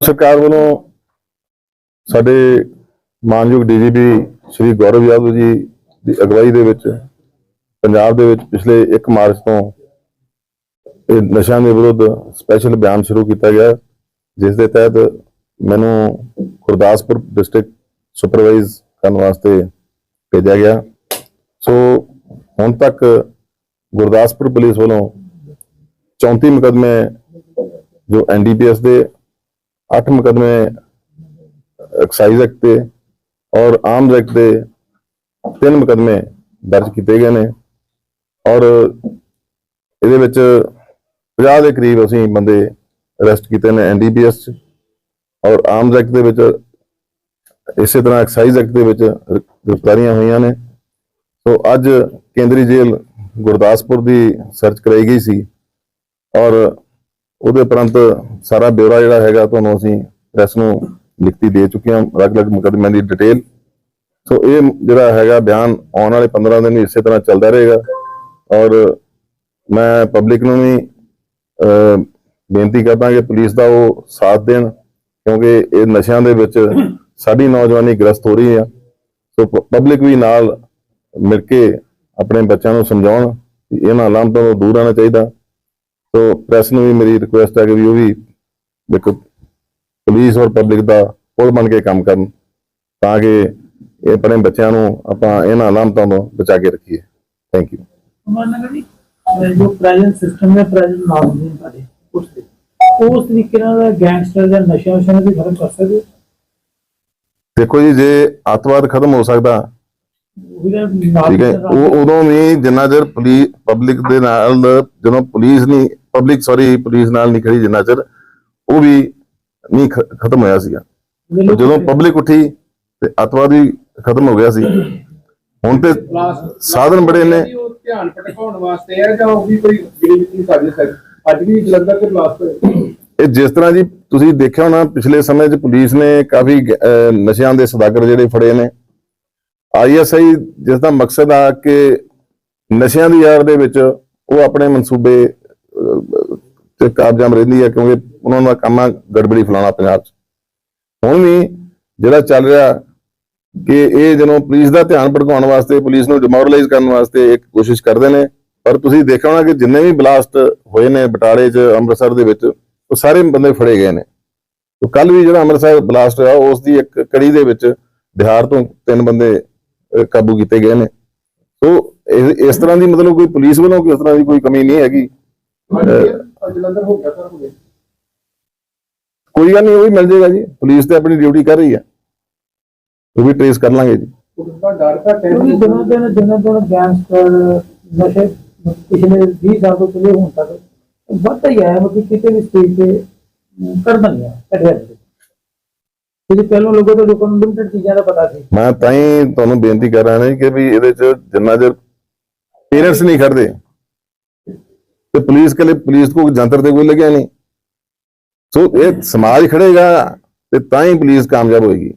ਸਰਕਾਰ ਵੱਲੋਂ ਸਾਡੇ ਮਾਨਯੋਗ ਡੀਜੀਪੀ ਸ਼੍ਰੀ ਗੌਰਵ ਯਾਦਵ ਜੀ ਦੀ ਅਗਵਾਈ ਦੇ ਵਿੱਚ ਪੰਜਾਬ ਦੇ ਵਿੱਚ ਪਿਛਲੇ 1 ਮਾਰਚ ਤੋਂ ਇਹ ਨਸ਼ਿਆਂ ਦੇ ਵਿਰੁੱਧ ਸਪੈਸ਼ਲ ਬਿਆਨ ਸ਼ੁਰੂ ਕੀਤਾ ਗਿਆ, ਜਿਸ ਦੇ ਤਹਿਤ ਮੈਨੂੰ ਗੁਰਦਾਸਪੁਰ ਡਿਸਟ੍ਰਿਕਟ ਸੁਪਰਵਾਈਜ਼ ਕਰਨ ਵਾਸਤੇ ਭੇਜਿਆ ਗਿਆ। ਸੋ ਹੁਣ ਤੱਕ ਗੁਰਦਾਸਪੁਰ ਪੁਲਿਸ ਵੱਲੋਂ 34 ਮੁਕਦਮੇ ਜੋ ਐਨਡੀਪੀਐਸ ਦੇ 8 ਮੁਕਦਮੇ ਐਕਸਾਈਜ਼ ਐਕਟ ਦੇ ਔਰ ਆਰਮਜ਼ ਐਕਟ ਦੇ ਤਿੰਨ ਮੁਕਦਮੇ ਦਰਜ ਕੀਤੇ ਗਏ ਨੇ ਔਰ ਇਹਦੇ ਵਿੱਚ 50 ਦੇ ਕਰੀਬ ਅਸੀਂ ਬੰਦੇ ਅਰੈਸਟ ਕੀਤੇ ਨੇ ਐਨਡੀਪੀਐਸ ਚ ਔਰ ਆਰਮਜ਼ ਐਕਟ ਦੇ ਵਿੱਚ ਇਸੇ ਤਰ੍ਹਾਂ ਐਕਸਾਈਜ਼ ਐਕਟ ਦੇ ਵਿੱਚ ਗ੍ਰਿਫਤਾਰੀਆਂ ਹੋਈਆਂ ਨੇ ਸੋ ਅੱਜ ਕੇਂਦਰੀ ਜੇਲ੍ਹ ਗੁਰਦਾਸਪੁਰ ਦੀ ਸਰਚ ਕਰਾਈ ਗਈ ਸੀ ਔਰ ਉਹਦੇ ਉਪਰੰਤ ਸਾਰਾ ਬਿਊਰਾ ਜਿਹੜਾ ਹੈਗਾ ਤੁਹਾਨੂੰ ਅਸੀਂ ਪ੍ਰੈਸ ਨੂੰ ਲਿਖਤੀ ਦੇ ਚੁੱਕੇ ਹਾਂ, ਅਲੱਗ-ਅਲੱਗ ਮੁਕੱਦਮਿਆਂ ਦੀ ਡਿਟੇਲ ਸੋ ਇਹ ਜਿਹੜਾ ਹੈਗਾ ਬਿਆਨ ਆਉਣ ਵਾਲੇ 15 ਦਿਨ ਇਸੇ ਤਰ੍ਹਾਂ ਚੱਲਦਾ ਰਹੇਗਾ। ਔਰ ਮੈਂ ਪਬਲਿਕ ਨੂੰ ਵੀ ਬੇਨਤੀ ਕਰਦਾ ਕਿ ਪੁਲਿਸ ਦਾ ਉਹ ਸਾਥ ਦੇਣ, ਕਿਉਂਕਿ ਇਹ ਨਸ਼ਿਆਂ ਦੇ ਵਿੱਚ ਸਾਡੀ ਨੌਜਵਾਨੀ ਗ੍ਰਸਤ ਹੋ ਰਹੀ ਆ। ਸੋ ਪਬਲਿਕ ਵੀ ਨਾਲ ਮਿਲ ਕੇ ਆਪਣੇ ਬੱਚਿਆਂ ਨੂੰ ਸਮਝਾਉਣ ਇਹਨਾਂ ਲਾਂਭਾਂ ਤੋਂ ਦੂਰ ਰਹਿਣਾ ਚਾਹੀਦਾ। ਸੋ ਪ੍ਰੈਸ ਨੂੰ ਵੀ ਮੇਰੀ ਰਿਕੁਐਸਟ ਹੈ ਕਿ ਵੀ ਉਹ ਵੀ ਇੱਕ ਪੁਲਿਸ ਔਰ ਪਬਲਿਕ ਦਾ ਪੁਲ ਬਣ ਕੇ ਕੰਮ ਕਰਨ ਤਾਂ ਕਿ ਇਹ ਆਪਣੇ ਬੱਚਿਆਂ ਨੂੰ ਆਪਾਂ ਇਹਨਾਂ ਲਾਂਭਾਂ ਤੋਂ ਬਚਾ ਕੇ ਰੱਖੀਏ। ਥੈਂਕ ਯੂ ਮੰਨਣਾ ਜੀ ਅਹ ਜੋ ਪ੍ਰੈਜ਼ੈਂਟ ਸਿਸਟਮ ਹੈ ਪ੍ਰੈਜ਼ੈਂਟ ਨਾਮ ਨੇ ਸਾਡੇ ਉਸ ਦੇ। ਉਸ ਤਰੀਕੇ ਨਾਲ ਗੈਂਗਸਟਰ ਜਾਂ ਨਸ਼ਾ ਨਸ਼ਾ ਨੂੰ ਵੀ ਖਤਮ ਕਰ ਸਕਦੇ ਹੋ। ਦੇਖੋ ਜੀ ਜੇ ਅੱਤਵਾਦ ਖਤਮ ਹੋ ਸਕਦਾ ਠੀਕ ਹੈ ਉਹ ਉਦੋਂ ਵੀ ਜਿੰਨਾ ਚਿਰ ਪੁਲਿਸ ਪਬਲਿਕ ਦੇ ਨਾਲ ਜਦੋਂ ਪੁਲਿਸ ਨਹੀਂ ਪਬਲਿਕ ਸੌਰੀ ਪੁਲਿਸ ਨਾਲ ਨਹੀਂ ਖੜੀ ਜਿੰਨਾ ਚਿਰ ਉਹ ਵੀ ਨਹੀਂ ਖਤਮ ਹੋਇਆ ਸੀਗਾ। ਜਦੋਂ ਪਬਲਿਕ ਉੱਠੀ ਤੇ ਅੱਤਵਾਦ ਵੀ ਖਤਮ ਹੋ ਗਿਆ ਸੀ। ਹੁਣ ਤੇ ਸਾਧਨ ਬੜੇ ਨੇ। ਉਹ ਧਿਆਨ ਭਟਕਾਉਣ ਵਾਸਤੇ ਹੈ ਜਾਂ ਉਹ ਵੀ ਕੋਈ ਜਿਹੜੀ ਵੀ ਸਾਜ਼ਿਸ਼ ਹੈ ਅੱਜ ਵੀ ਜਲੰਧਰ ਤੇ ਬਲਾਸਟ ਹੋਏ। ਇਹ ਜਿਸ ਤਰ੍ਹਾਂ ਜੀ ਤੁਸੀਂ ਦੇਖਿਆ ਹੋਣਾ ਪਿਛਲੇ ਸਮੇਂ 'ਚ ਪੁਲਿਸ ਨੇ ਕਾਫੀ ਨਸ਼ਿਆਂ ਦੇ ਸਦਾਗਰ ਜਿਹੜੇ ਫੜੇ ਨੇ। ਆਈਐਸਆਈ ਜਿਸ ਦਾ ਮਕਸਦ ਆ ਕਿ ਨਸ਼ਿਆਂ ਦੀ ਆੜ ਦੇ ਵਿੱਚ ਉਹ ਆਪਣੇ ਮਨਸੂਬੇ ਤੇ ਕਾਬਜਾਮ ਰਹਿੰਦੀ ਹੈ ਕਿਉਂਕਿ ਉਹਨਾਂ ਦਾ ਕੰਮ ਆ ਗੜਬੜੀ ਫਲਾਣਾ ਪੰਜਾਬ 'ਚ। ਹੁਣ ਵੀ ਜਿਹੜਾ ਚੱਲ ਰਿਹਾ ਕਿ ਇਹ ਜਦੋਂ ਪੁਲਿਸ ਦਾ ਧਿਆਨ ਭਟਕਾਉਣ ਵਾਸਤੇ, ਪੁਲਿਸ ਨੂੰ ਡਿਮੋਰਲਾਈਜ਼ ਕਰਨ ਵਾਸਤੇ ਇੱਕ ਕੋਸ਼ਿਸ਼ ਕਰਦੇ ਨੇ, ਪਰ ਤੁਸੀਂ ਦੇਖਿਆ ਹੋਣਾ ਕਿ ਜਿੰਨੇ ਵੀ ਬਲਾਸਟ ਹੋਏ ਨੇ ਬਟਾਲੇ 'ਚ, ਅੰਮ੍ਰਿਤਸਰ ਦੇ ਵਿੱਚ, ਉਹ ਸਾਰੇ ਬੰਦੇ ਫੜੇ ਗਏ ਨੇ। ਤੇ ਕੱਲ ਵੀ ਜਿਹੜਾ ਅੰਮ੍ਰਿਤਸਰ ਬਲਾਸਟ ਹੋਇਆ, ਉਸ ਦੀ ਇੱਕ ਕੜੀ ਦੇ ਵਿੱਚ ਬਿਹਾਰ ਤੋਂ ਤਿੰਨ ਬੰਦੇ ਕਾਬੂ ਕੀਤੇ ਗਏ ਨੇ। ਸੋ ਇਸ ਤਰ੍ਹਾਂ ਦੀ ਮਤਲਬ ਕੋਈ ਪੁਲਿਸ ਵੱਲੋਂ ਇਸ ਤਰ੍ਹਾਂ ਦੀ ਕੋਈ ਕਮੀ ਨਹੀਂ ਹੈਗੀ। ਜਲੰਧਰ ਹੋ ਗਿਆ ਸਰ ਹੋ ਗਿਆ ਕੋਈ ਗੱਲ ਨਹੀਂ ਉਹ ਵੀ ਮਿਲ ਜਾਏਗਾ ਜੀ। ਪੁਲਿਸ ਤੇ ਆਪਣੀ ਡਿਊਟੀ ਕਰ ਰਹੀ ਹੈ। ਉਹ ਵੀ ਟ੍ਰੇਸ ਕਰ ਲਾਂਗੇ ਜੀ। ਪੁਲਿਸ ਦਾ ਡਰ ਘੱਟ ਹੈ ਕਿਉਂਕਿ ਦਿਨੋਂ ਦਿਨ ਦਿਨੋਂ ਦਿਨ ਗੈਂਗਸਟਰ ਨਸ਼ੇ ਪਿਛਲੇ 20 ਸਾਲ ਤੋਂ ਚਲੇ ਹੁਣ ਤੱਕ ਵੱਧਦਾ ਹੀ ਆਇਆ ਮਤਲਬ ਕਿਤੇ ਵੀ ਸਟੇਜ ਤੇ ਅਮ, ਕਰਦਾ ਨਹੀਂ ਆ ਘਟਿਆ ਜਿਹੜੀ ਪਹਿਲਾਂ ਲੋਕਾਂ ਤੋਂ ਲੋਕਾਂ ਨੂੰ ਲਿਮਟਿਡ ਚੀਜ਼ਾਂ ਦਾ ਪਤਾ ਸੀ। ਮੈਂ ਤਾਂ ਹੀ ਤੁਹਾਨੂੰ ਬੇਨਤੀ ਕਰ ਰਿਹਾ ਹਾਂ ਕਿ ਵੀ ਇਹਦੇ ਚ ਜਿੰਨਾ ਚਿਰ ਪੇਰੈਂਟਸ ਨਹੀਂ ਖੜਦੇ ਤੇ ਪੁਲਿਸ ਕੇ ਲਈ ਪੁਲਿਸ ਕੋ ਜੰਤਰ ਤੇ ਕੋਈ ਲੱਗਿਆ ਨਹੀਂ। ਸੋ ਇਹ ਸਮਾਜ ਖੜੇਗਾ ਤੇ ਤਾਂ ਹੀ ਪੁਲਿਸ ਕਾਮਯਾਬ ਹੋਏਗੀ।